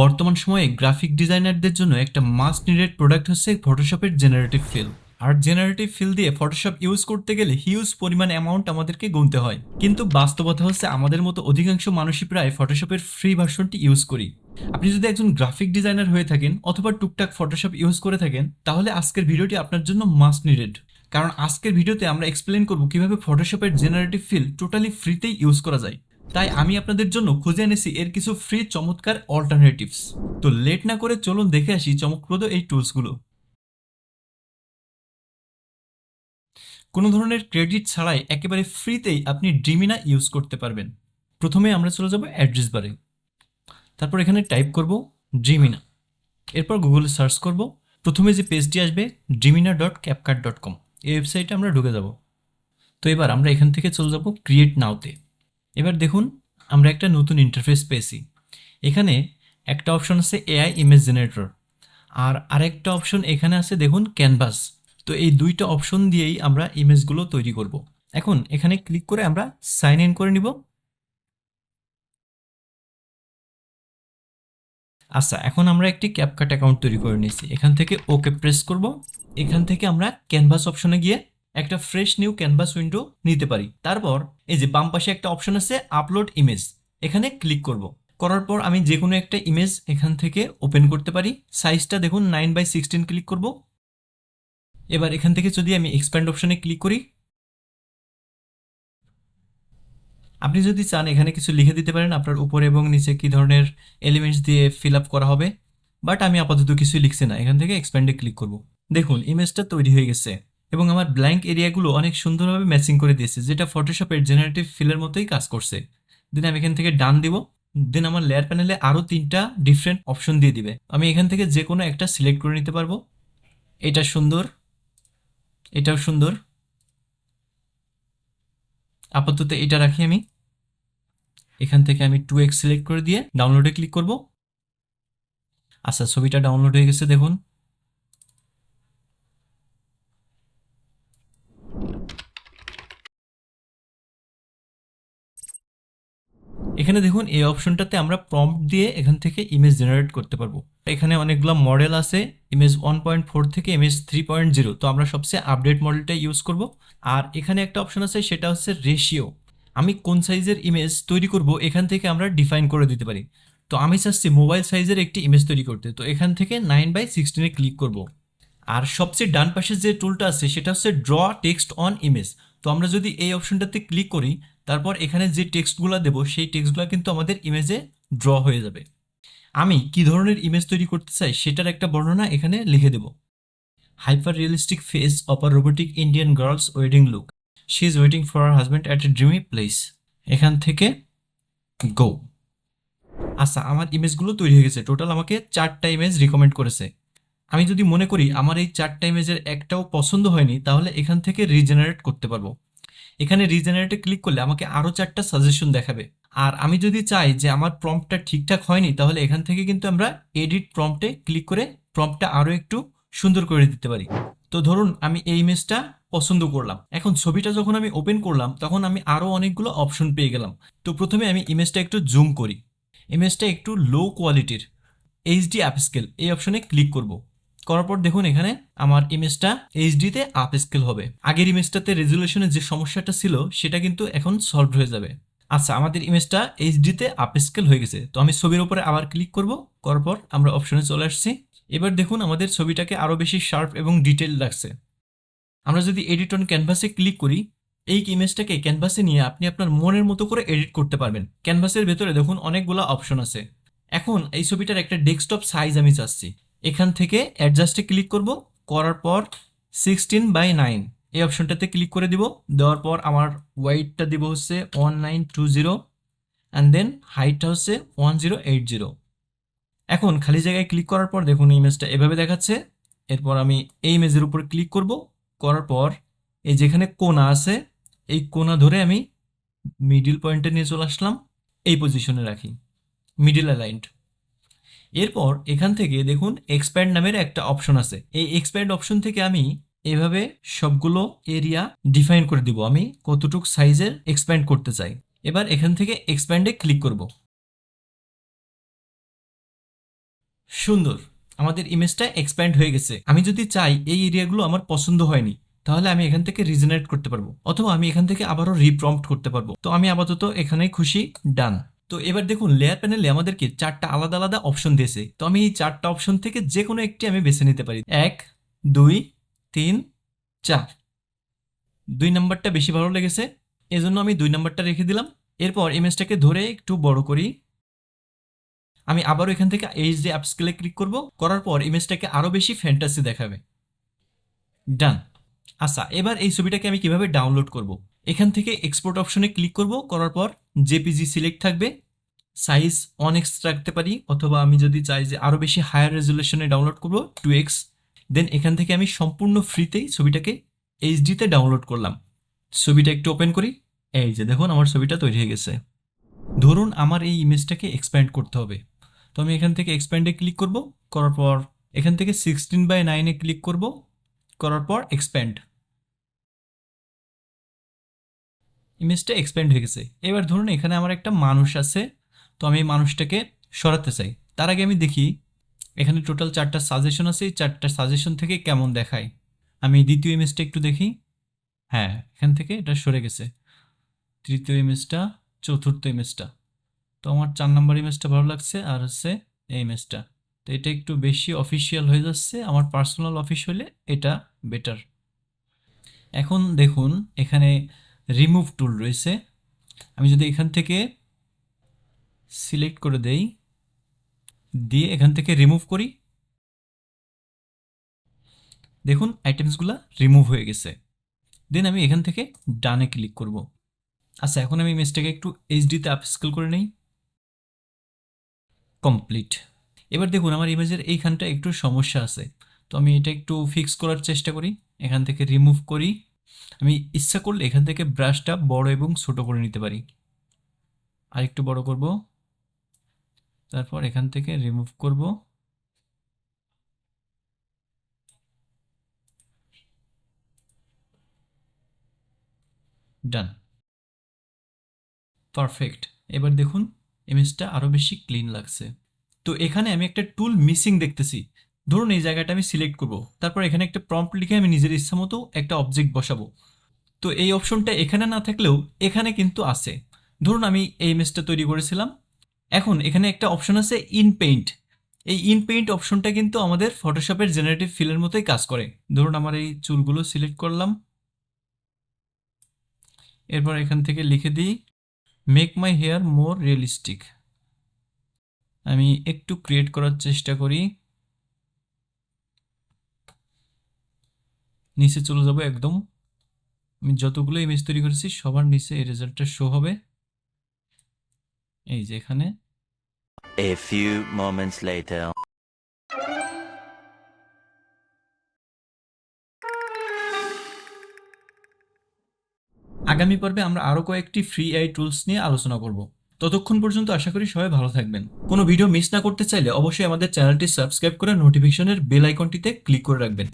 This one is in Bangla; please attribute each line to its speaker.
Speaker 1: বর্তমান সময়ে গ্রাফিক ডিজাইনারদের জন্য একটা মাস্ট নিডেড প্রোডাক্ট হচ্ছে ফটোশপের জেনারেটিভ ফিল আর জেনারেটিভ ফিল দিয়ে ফটোশপ ইউজ করতে গেলে হিউজ পরিমাণ অ্যামাউন্ট আমাদেরকে গুনতে হয়। কিন্তু বাস্তবতা হচ্ছে আমাদের মতো অধিকাংশ মানুষই প্রায় ফটোশপের ফ্রি ভার্সনটি ইউজ করি। আপনি যদি একজন গ্রাফিক ডিজাইনার হয়ে থাকেন অথবা টুকটাক ফটোশপ ইউজ করে থাকেন, তাহলে আজকের ভিডিওটি আপনার জন্য মাস্ট নিডেড কারণ আজকের ভিডিওতে আমরা এক্সপ্লেন করব কীভাবে ফটোশপের জেনারেটিভ ফিল টোটালি ফ্রিতেই ইউজ করা যায়। তাই আমি আপনাদের জন্য খুঁজে এনেছি এর কিছু ফ্রি চমৎকার অল্টারনেটিভস তো লেট না করে চলুন দেখে আসি চমকপ্রদ এই টুলসগুলো কোনো ধরনের ক্রেডিট ছাড়াই একেবারে ফ্রিতেই আপনি ড্রিমিনা ইউজ করতে পারবেন। প্রথমে আমরা চলে যাব অ্যাড্রেস বারে তারপর এখানে টাইপ করব ড্রিমিনা এরপর গুগলে সার্চ করব। প্রথমে যে পেজটি আসবে Dreamina dot CapCut dot com এই ওয়েবসাইটে আমরা ঢুকে যাব। তো এবার আমরা এখান থেকে চলে যাব ক্রিয়েট নাওতে এবার দেখুন, আমরা একটা নতুন ইন্টারফেস পেয়েছি। এখানে একটা অপশন আছে এআই ইমেজ জেনারেটর আর আরেকটা অপশন এখানে আছে দেখুন ক্যানভাস তো এই দুইটা অপশন দিয়েই আমরা ইমেজগুলো তৈরি করব। এখন এখানে ক্লিক করে আমরা সাইন ইন করে নিব। আচ্ছা এখন আমরা একটি ক্যাপকাট অ্যাকাউন্ট তৈরি করে নিয়েছি। এখান থেকে ওকে প্রেস করব। এখান থেকে আমরা ক্যানভাস অপশনে গিয়ে একটা ফ্রেশ নিউ ক্যানভাস উইন্ডো নিতে পারি। তারপর এই যে বাম পাশে একটা অপশন আছে আপলোড ইমেজ এখানে ক্লিক করব। করার পর আমি যে কোনো একটা ইমেজ এখান থেকে ওপেন করতে পারি। সাইজটা দেখুন নাইন বাই সিক্সটিন ক্লিক করব। এবার এখান থেকে যদি আমি এক্সপ্যান্ড অপশনে ক্লিক করি। আপনি যদি চান এখানে কিছু লিখে দিতে পারেন, আপনার উপরে এবং নিচে কি ধরনের এলিমেন্টস দিয়ে ফিল আপ করা হবে। বাট আমি আপাতত কিছুই লিখছি না। এখান থেকে এক্সপ্যান্ডে ক্লিক করব। দেখুন ইমেজটা তৈরি হয়ে গেছে। এবং আমার ব্ল্যাঙ্ক এরিয়াগুলো অনেক সুন্দরভাবে ম্যাচিং করে দিয়েছে, যেটা ফটোশপের জেনারেটিভ ফিলের মতোই কাজ করছে। দেন আমি এখান থেকে ডান দিব দেন আমার লেয়ার প্যানেলে আরও তিনটা ডিফারেন্ট অপশন দিয়ে দিবে। আমি এখান থেকে যে কোনো একটা সিলেক্ট করে নিতে পারব। এটা সুন্দর, এটাও সুন্দর। আপাতত এটা রাখি আমি। এখান থেকে আমি টু এক্স সিলেক্ট করে দিয়ে ডাউনলোডে ক্লিক করব। আচ্ছা ছবিটা ডাউনলোড হয়ে গেছে, দেখুন। এখানে দেখুন, এই অপশনটাতে আমরা প্রম্পট দিয়ে এখান থেকে ইমেজ জেনারেট করতে পারব। এখানে অনেকগুলো মডেল আছে ইমেজ ওয়ান ফোর থেকে ইমেজ থ্রি পয়েন্ট জিরো তো আমরা সবচেয়ে আপডেট মডেলটা ইউজ করব। আর এখানে একটা অপশন আছে, সেটা হচ্ছে রেশিও আমি কোন সাইজের ইমেজ তৈরি করব, এখান থেকে আমরা ডিফাইন করে দিতে পারি। তো আমি চাচ্ছি মোবাইল সাইজের একটি ইমেজ তৈরি করতে। তো এখান থেকে নাইন বাই সিক্সটিনে ক্লিক করব। আর সবচেয়ে ডান পাশে যে টুলটা আছে, সেটা হচ্ছে ড্র টেক্সট অন ইমেজ তো আমরা যদি এই অপশনটাতে ক্লিক করি তারপর এখানে যে টেক্সটগুলো দেবো, সেই টেক্সটগুলো কিন্তু আমাদের ইমেজে ড্র হয়ে যাবে। আমি কি ধরনের ইমেজ তৈরি করতে চাই সেটার একটা বর্ণনা এখানে লিখে দেব। Hyper realistic face of a robotic Indian girls wedding look she is waiting for her husband at a dreamy place এখান থেকে গো আচ্ছা আমার ইমেজগুলো তৈরি হয়ে গেছে। টোটাল আমাকে চারটা ইমেজ রিকমেন্ড করেছে। আমি যদি মনে করি আমার এই চারটা ইমেজের একটাও পছন্দ হয়নি, তাহলে এখান থেকে রিজেনারেট করতে পারব। এখানে রিজেনারেটে ক্লিক করলে আমাকে আরও চারটা সাজেশন দেখাবে। আর আমি যদি চাই যে আমার প্রম্পটটা ঠিকঠাক হয়নি, তাহলে এখান থেকে কিন্তু আমরা এডিট প্রম্পটে ক্লিক করে প্রম্পটটা আরও একটু সুন্দর করে দিতে পারি। তো ধরুন আমি এই ইমেজটা পছন্দ করলাম। এখন ছবিটা যখন আমি ওপেন করলাম, তখন আমি আরও অনেকগুলো অপশন পেয়ে গেলাম। তো প্রথমে আমি ইমেজটা একটু জুম করি। ইমেজটা একটু লো কোয়ালিটির এইচডি অ্যাপ স্কেল এই অপশনে ক্লিক করব। করার পর দেখুন এখানে আমার ইমেজটা এইচডিতে আপ স্কেল হবে। আগের ইমেজটাতে রেজুলেশনের যে সমস্যাটা ছিল, সেটা কিন্তু এখন সলভ হয়ে যাবে। আচ্ছা আমাদের ইমেজটা এইচডিতে আপ স্কেল হয়ে গেছে। তো আমি ছবির উপরে আবার ক্লিক করব, করার পর আমরা অপশনে চলে আসছি। এবার দেখুন আমাদের ছবিটাকে আরও বেশি শার্প এবং ডিটেল লাগছে। আমরা যদি এডিট অন ক্যানভাসে ক্লিক করি, এই ইমেজটাকে ক্যানভাসে নিয়ে আপনি আপনার মনের মতো করে এডিট করতে পারবেন। ক্যানভাসের ভেতরে দেখুন অনেকগুলো অপশন আছে। এখন এই ছবিটার একটা ডেস্কটপ সাইজ আমি চাচ্ছি। এখান থেকে অ্যাডজাস্টে ক্লিক করব, করার পর সিক্সটিন বাই নাইন এই অপশনটাতে ক্লিক করে দিব, দেওয়ার পর আমার ওয়াইটটা দিব হচ্ছে one nine two zero and then হাইটটা হচ্ছে ওয়ান জিরো এইট জিরো এখন খালি জায়গায় ক্লিক করার পর দেখুন ইমেজটা এভাবে দেখাচ্ছে, এরপর আমি এই ইমেজের উপর ক্লিক করব, করার পর এই যেখানে কোনা আছে, এই কোনা ধরে আমি মিডিল পয়েন্টে নিয়ে চলে আসলাম, এই পজিশনে রাখি মিডিল অ্যালাইন্ড এরপর এখান থেকে দেখুন এক্সপ্যান্ড নামের একটা অপশন আছে। এই এক্সপ্যান্ড অপশন থেকে আমি এভাবে সবগুলো এরিয়া ডিফাইন করে দিব। আমি কতটুক সাইজের এক্সপ্যান্ড করতে চাই। এবার এখান থেকে এক্সপ্যান্ডে ক্লিক করব। সুন্দর। আমাদের ইমেজটা এক্সপ্যান্ড হয়ে গেছে। আমি যদি চাই এই এরিয়াগুলো আমার পছন্দ হয়নি, তাহলে আমি এখান থেকে রিজেনারেট করতে পারব। অথবা আমি এখান থেকে আবারও রিপ্রম্পট করতে পারব। তো আমি আপাতত এখানে খুশি ডান তো এবার দেখুন লেয়ার প্যানেলে আমাদেরকে চারটা আলাদা আলাদা অপশন দিয়েছে। তো আমি এই চারটা অপশন থেকে যে কোনো একটি আমি বেছে নিতে পারি। এক, দুই, তিন, চার। দুই নাম্বারটা বেশি ভালো লেগেছে, এজন্য আমি দুই নাম্বারটা রেখে দিলাম। এরপর ইমেজটাকে ধরে একটু বড় করি। আমি আবারও এখান থেকে এইচ ডি অ্যাপস্কেলে ক্লিক করব। করার পর ইমেজটাকে আরও বেশি ফ্যান্টাসি দেখাবে। ডান আচ্ছা এবার এই ছবিটাকে আমি কীভাবে ডাউনলোড করব? এখান থেকে এক্সপোর্ট অপশনে ক্লিক করব। করার পর জেপিজি সিলেক্ট থাকবে। সাইজ অন এক্স রাখতে পারি, অথবা আমি যদি চাই যে আরও বেশি হায়ার রেজুলেশনে ডাউনলোড করব টু এক্স দেন এখান থেকে আমি সম্পূর্ণ ফ্রিতেই ছবিটাকে এইচডিতে ডাউনলোড করলাম। ছবিটা একটু ওপেন করি। এই যে দেখুন, আমার ছবিটা তৈরি হয়ে গেছে। ধরুন আমার এই ইমেজটাকে এক্সপ্যান্ড করতে হবে। তো আমি এখান থেকে এক্সপ্যান্ডে ক্লিক করব। করার পর এখান থেকে সিক্সটিন বাই নাইনে ক্লিক করব। করার পর এক্সপ্যান্ড ইমেজটা এক্সপ্যান্ড হয়ে গেছে। এবার ধরুন এখানে আমার একটা মানুষ আছে, তো আমি এই মানুষটাকে সরাতে চাই। তার আগে আমি দেখি, এখানে টোটাল চারটা সাজেশন আছে, এই চারটা সাজেশন থেকে কেমন দেখায়? আমি দ্বিতীয় ইমেজটা একটু দেখি। হ্যাঁ এখান থেকে এটা সরে গেছে। তৃতীয় ইমেজটা চতুর্থ ইমেজটা তো আমার চার নাম্বার ইমেজটা ভালো লাগছে, আর হচ্ছে এই ইমেজটা তো এটা একটু বেশি অফিসিয়াল হয়ে যাচ্ছে, আমার পার্সোনাল অফিস হলে এটা বেটার এখন দেখুন, এখানে রিমুভ টুল রয়েছে। আমি যদি এখান থেকে সিলেক্ট করে দেই, দিয়ে এখান থেকে রিমুভ করি। দেখুন আইটেমসগুলো রিমুভ হয়ে গেছে। দেন আমি এখান থেকে ডানে ক্লিক করব। আচ্ছা এখন আমি ইমেজটাকে একটু এইচডিতে আপস্কেল করে নেই। কমপ্লিট এবার দেখুন, আমার ইমেজের এইখানটা একটু সমস্যা আছে। তো আমি এটা একটু ফিক্স করার চেষ্টা করি। এখান থেকে রিমুভ করি। আমি ইচ্ছা করলে এখান থেকে ব্রাশটা বড় এবং ছোট করে নিতে পারি। আর একটু বড় করব। তারপর এখান থেকে রিমুভ করব। ডান পারফেক্ট এবার দেখুন ইমেজটা আরও বেশি ক্লিন লাগছে। তো এখানে আমি একটা টুল মিসিং দেখতেছি। ধরুন এই জায়গাটা আমি সিলেক্ট করব। তারপর এখানে একটা প্রম্পট লিখে আমি নিজের ইচ্ছা মতো একটা অবজেক্ট বসাবো। তো এই অপশনটা এখানে না থাকলেও এখানে কিন্তু আছে। ধরুন আমি এই ইমেজটা তৈরি করেছিলাম। এখন এখানে একটা অপশন আছে ইন পেইন্ট এই ইন পেইন্ট অপশনটা কিন্তু আমাদের ফটোশপের জেনারেটিভ ফিলের মতোই কাজ করে। ধরুন আমার এই চুলগুলো সিলেক্ট করলাম। এরপর এখান থেকে লিখে দিই make my hair more realistic আমি একটু ক্রিয়েট করার চেষ্টা করি। নিচে চলে যাব একদম। আমি যতগুলো ইমেজ তৈরি করেছি সবার নিচে এই রেজাল্টটা শো হবে। এই যে এখানে।
Speaker 2: A few moments later.
Speaker 1: আগামী পর্বে আমরা আরও কয়েকটি ফ্রি আই টুলস নিয়ে আলোচনা করব। ততক্ষণ পর্যন্ত আশা করি সবাই ভালো থাকবেন। কোনো ভিডিও মিস না করতে চাইলে অবশ্যই আমাদের চ্যানেলটি সাবস্ক্রাইব করে নোটিফিকেশনের বেল আইকনটিতে ক্লিক করে রাখবেন।